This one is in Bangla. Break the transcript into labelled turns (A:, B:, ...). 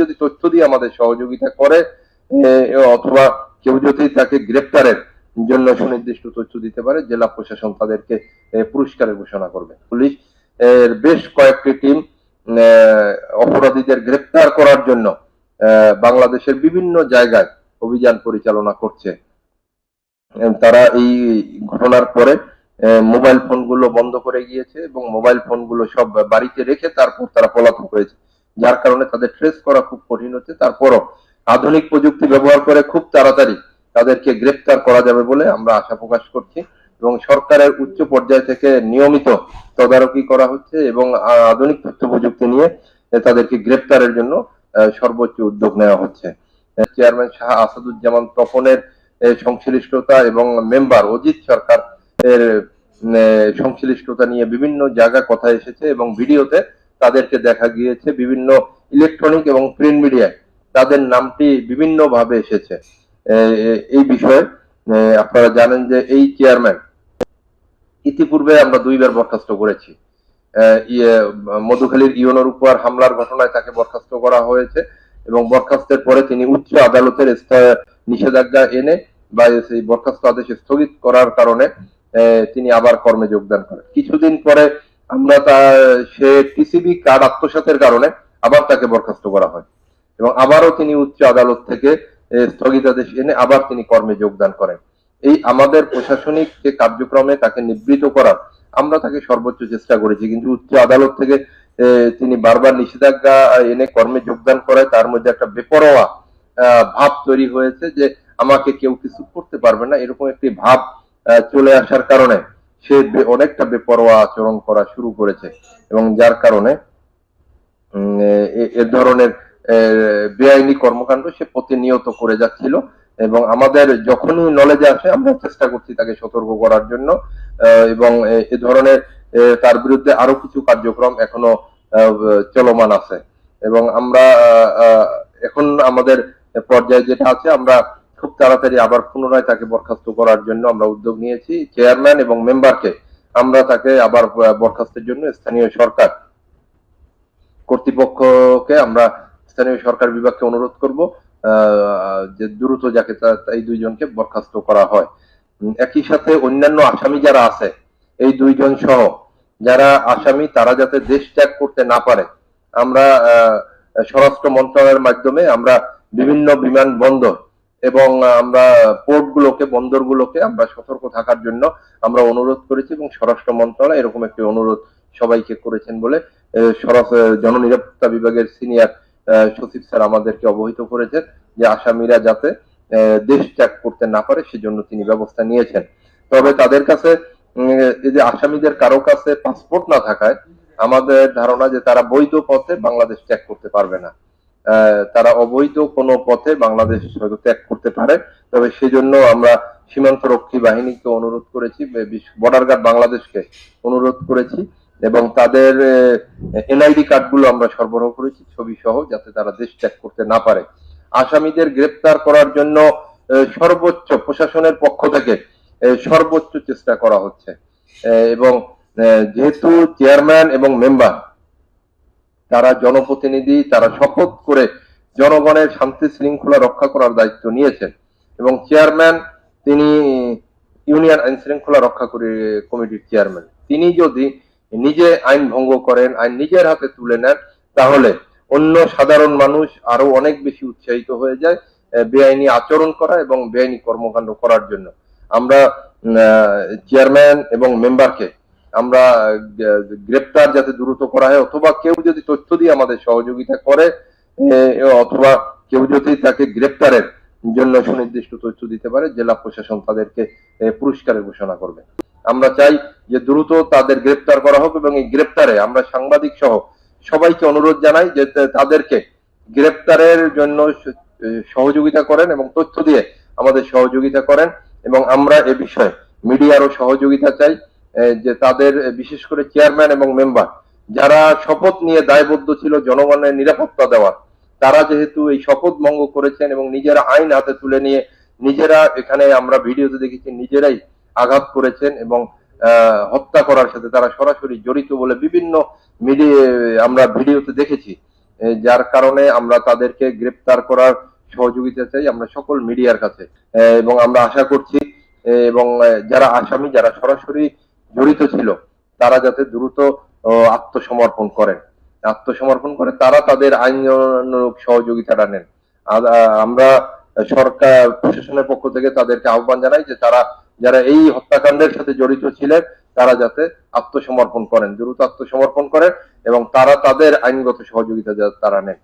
A: যদি তথ্য দিয়ে আমাদের সহযোগিতা করে অথবা কেউ যদি তাকে গ্রেপ্তারের জন্য সুনির্দিষ্ট তথ্য দিতে পারে, জেলা প্রশাসন তাদেরকে পুরস্কারের ঘোষণা করবে। পুলিশ, এর বেশ কয়েকটি টিম অপরাধীদের গ্রেপ্তার করার জন্য বাংলাদেশের বিভিন্ন জায়গায় অভিযান পরিচালনা করছে। তারা এই ঘটনার পরে মোবাইল ফোনগুলো বন্ধ করে গিয়েছে এবং মোবাইল ফোনগুলো সব বাড়িতে রেখে তারপর তারা পলাতক হয়েছে। যার কারণে তাদের ট্রেস করা খুব কঠিন হচ্ছে। তারপরও আধুনিক প্রযুক্তি ব্যবহার করে খুব তাড়াতাড়ি তাদেরকে গ্রেপ্তার করা যাবে বলে আমরা আশা প্রকাশ করছি এবং সরকারের উচ্চ পর্যায় থেকে নিয়মিত তদারকি করা হচ্ছে এবং আধুনিক তথ্য প্রযুক্তি নিয়ে তাদেরকে গ্রেপ্তারের জন্য সর্বোচ্চ উদ্যোগ নেওয়া হচ্ছে। চেয়ারম্যান শাহ আসাদুজ্জামান তপনের সংশ্লিষ্টতা এবং মেম্বার অজিত সরকার এর সংশ্লিষ্টতা নিয়ে বিভিন্ন জায়গায় কথা এসেছে এবং ভিডিওতে তাদেরকে দেখা গিয়েছে বিভিন্ন ইলেকট্রনিক এবং প্রিন্ট মিডিয়ায় তাদের নামটি বিভিন্ন ভাবে এসেছে এই বিষয়ে আপনারা জানেন যে এই চেয়ারম্যান ইতিপূর্বে আমরা দুইবার বরখাস্ত করেছি। ইয়ে, মধুখালীর ইউনোর উপর হামলার ঘটনায় তাকে বরখাস্ত করা হয়েছে এবং বরখাস্তের পরে তিনি উচ্চ আদালতের নিষেধাজ্ঞা এনে বা সেই বরখাস্ত আদেশ স্থগিত করার কারণে তিনি আবার কর্মে যোগদান করেন। কিছুদিন পরে আমরা তা সে টিসিবি কার্ড আত্মসাতের কারণে আবার তাকে বরখাস্ত করা হয়। এবং আবারও তিনি উচ্চ আদালত থেকে স্থগিতাদেশ এনে আবার তিনি কর্মে যোগদান করেন। এই আমাদের প্রশাসনিক যে কার্যক্রমে তাকে নিবৃত করার, আমরা তাকে সর্বোচ্চ চেষ্টা করেছি, কিন্তু উচ্চ আদালত থেকে তিনি বারবার নিষেধাজ্ঞা এনে কর্মে যোগদান করায় তার মধ্যে একটা বেপরোয়া ভাব তৈরি হয়েছে যে আমাকে কেউ কিছু করতে পারবে না, এরকম একটি ভাব চলে আসার কারণে। সে অনেকটা বেপরোয়া আচরণ করা শুরু করেছে এবং যার কারণে এ- ধরনের বেআইনি কর্মকাণ্ড সে প্রতিনিয়ত করে যাচ্ছিল এবং আমাদের যখনই নলেজে আসে, আমরা চেষ্টা করছি তাকে সতর্ক করার জন্য এবং এ- ধরনের তার বিরুদ্ধে আরও কিছু কার্যক্রম এখনও চলমান আছে। এবং আমরা এখন আমাদের পর্যায়ে যেটা আছে, আমরা খুব তাড়াতাড়ি আবার পুনরায় তাকে বরখাস্ত করার জন্য আমরা উদ্যোগ নিয়েছি। চেয়ারম্যান এবং মেম্বারকে আমরা তাকে আবার বরখাস্তের জন্য স্থানীয় সরকার কর্তৃপক্ষকে আমরা স্থানীয় সরকার বিভাগকে অনুরোধ করব যে দ্রুত যাকে এই দুইজনকে বরখাস্ত করা হয়। একই সাথে অন্যান্য আসামি যারা আছে, এই দুইজন সহ, যারা আসামি, তারা যাতে দেশ ত্যাগ করতে না পারে, আমরা স্বরাষ্ট্র মন্ত্রণালয়ের মাধ্যমে আমরা বিভিন্ন বিমানবন্দর এবং আমরা পোর্টগুলোকে, বন্দরগুলোকে আমরা সতর্ক থাকার জন্য আমরা অনুরোধ করেছি এবং স্বরাষ্ট্র মন্ত্রণালয় এরকম একটি অনুরোধ সবাইকে করেছেন বলে জননিরাপত্তা বিভাগের সিনিয়র সচিব স্যার আমাদেরকে অবহিত করেছেন যে আসামিরা যাতে দেশ ত্যাগ করতে না পারে সেজন্য তিনি ব্যবস্থা নিয়েছেন। তবে তাদের কাছে এই যে আসামিদের কারও কাছে পাসপোর্ট না থাকায় আমাদের ধারণা যে তারা বৈধ পথে বাংলাদেশ ত্যাগ করতে পারবে না। তারা অবৈধ কোনো পথে বাংলাদেশ হয়তো ত্যাগ করতে পারে। তবে সেজন্য আমরা সীমান্ত রক্ষী বাহিনীকে অনুরোধ করেছি বর্ডার গার্ড বাংলাদেশকে অনুরোধ করেছি এবং তাদের এনআইডি কার্ডগুলো আমরা সরবরাহ করেছি ছবি সহ যাতে তারা দেশ ত্যাগ করতে না পারে। আসামিদের গ্রেপ্তার করার জন্য সর্বোচ্চ প্রশাসনের পক্ষ থেকে সর্বোচ্চ চেষ্টা করা হচ্ছে। এবং যেহেতু চেয়ারম্যান এবং মেম্বার তারা জনপ্রতিনিধি, তারা শপথ করে জনগণের শান্তি শৃঙ্খলা রক্ষা করার দায়িত্ব নিয়েছেন। এবং চেয়ারম্যান, তিনি ইউনিয়ন আইন শৃঙ্খলা রক্ষা করে, কমিটির চেয়ারম্যান। তিনি যদি নিজে আইন ভঙ্গ করেন, আইন নিজের হাতে তুলে নেন, তাহলে অন্য সাধারণ মানুষ আরও অনেক বেশি উৎসাহিত হয়ে যায় বেআইনি আচরণ করা এবং বেআইনি কর্মকাণ্ড করার জন্য। আমরা চেয়ারম্যান এবং মেম্বারকে আমরা গ্রেপ্তার যাতে দ্রুত করা হয়, অথবা কেউ যদি তথ্য দিয়ে আমাদের সহযোগিতা করে অথবা কেউ যদি তাকে গ্রেপ্তারের জন্য সুনির্দিষ্ট তথ্য দিতে পারে, জেলা প্রশাসন তাদেরকে পুরস্কারের ঘোষণা করবে। আমরা চাই যে দ্রুত তাদের গ্রেপ্তার করা হোক এবং এই গ্রেপ্তারে আমরা সাংবাদিক সহ সবাইকে অনুরোধ জানাই যে তাদেরকে গ্রেপ্তারের জন্য সহযোগিতা করেন এবং তথ্য দিয়ে আমাদের সহযোগিতা করেন এবং আমরা এ বিষয়ে মিডিয়ারও সহযোগিতা চাই। যে তাদের বিশেষ করে চেয়ারম্যান এবং মেম্বার, যারা শপথ নিয়ে দায়বদ্ধ ছিল জনগণের নিরাপত্তা দেওয়ার, তারা যেহেতু এই শপথ ভঙ্গ করেছেন এবং নিজেরা আইন হাতে তুলে নিয়ে নিজেরা এখানে আমরা ভিডিওতে দেখেছি নিজেরাই আঘাত করেছেন এবং হত্যা করার সাথে তারা সরাসরি জড়িত বলে বিভিন্ন মিডিয়া, আমরা ভিডিওতে দেখেছি। যার কারণে আমরা তাদেরকে গ্রেপ্তার করার সহযোগিতা চাই আমরা সকল মিডিয়ার কাছে। এবং আমরা আশা করছি এবং যারা আসামি, যারা সরাসরি জড়িত ছিল, তারা যাতে দ্রুত আত্মসমর্পণ করেন আত্মসমর্পণ করে তারা তাদের আইনানুগ সহযোগিতাটা নেন। আমরা সরকার, প্রশাসনের পক্ষ থেকে তাদেরকে আহ্বান জানাই যে তারা যারা এই হত্যাকাণ্ডের সাথে জড়িত ছিলেন, তারা যাতে আত্মসমর্পণ করেন, দ্রুত আত্মসমর্পণ করেন এবং তারা তাদের আইনগত সহযোগিতা তারা নেন।